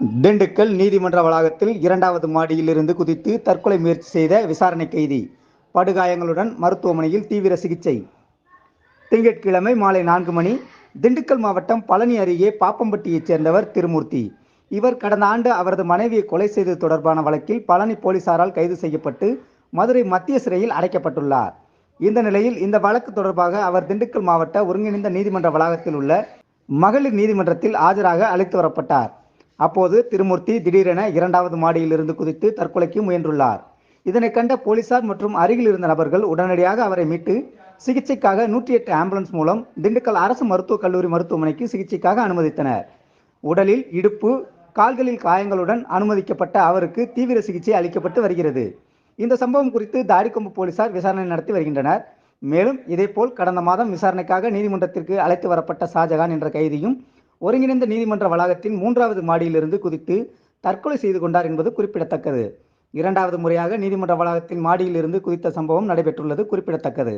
திண்டுக்கல் நீதிமன்ற வளாகத்தில் இரண்டாவது மாடியிலிருந்து குதித்து தற்கொலை முயற்சி செய்த விசாரணை கைதி. படுகாயங்களுடன் மருத்துவமனையில் தீவிர சிகிச்சை. திங்கட்கிழமை மாலை நான்கு மணி திண்டுக்கல் மாவட்டம் பழனி அருகே பாப்பம்பட்டியைச் சேர்ந்தவர் திருமூர்த்தி. இவர் கடந்த ஆண்டு அவரது மனைவியை கொலை செய்தது தொடர்பான வழக்கில் பழனி போலீசாரால் கைது செய்யப்பட்டு மதுரை மத்திய சிறையில் அடைக்கப்பட்டுள்ளார். இந்த நிலையில் இந்த வழக்கு தொடர்பாக அவர் திண்டுக்கல் மாவட்ட ஒருங்கிணைந்த நீதிமன்ற வளாகத்தில் உள்ள மகளிர் நீதிமன்றத்தில் ஆஜராக அழைத்து வரப்பட்டார். அப்போது திருமூர்த்தி திடீரென இரண்டாவது மாடியிலிருந்து குதித்து தற்கொலைக்கு முயன்றுள்ளார். இதனை கண்ட போலீசார் மற்றும் அருகில் இருந்த நபர்கள் உடனடியாக அவரை மீட்டு சிகிச்சைக்காக நூற்றி எட்டு ஆம்புலன்ஸ் மூலம் திண்டுக்கல் அரசு மருத்துவக் கல்லூரி மருத்துவமனைக்கு சிகிச்சைக்காக அனுமதித்தனர். உடலில் இடுப்பு கால்களில் காயங்களுடன் அனுமதிக்கப்பட்ட அவருக்கு தீவிர சிகிச்சை அளிக்கப்பட்டு வருகிறது. இந்த சம்பவம் குறித்து தாடிக்கொம்பு போலீசார் விசாரணை நடத்தி வருகின்றனர். மேலும் இதேபோல் கடந்த மாதம் விசாரணைக்காக நீதிமன்றத்திற்கு அழைத்து வரப்பட்ட ஷாஜகான் என்ற கைதியும் ஒருங்கிணைந்த நீதிமன்ற வளாகத்தின் மூன்றாவது மாடியிலிருந்து குதித்து தற்கொலை செய்து கொண்டார் என்பது குறிப்பிடத்தக்கது. இரண்டாவது முறையாக நீதிமன்ற வளாகத்தின் மாடியிலிருந்து குதித்த சம்பவம் நடைபெற்றுள்ளது குறிப்பிடத்தக்கது.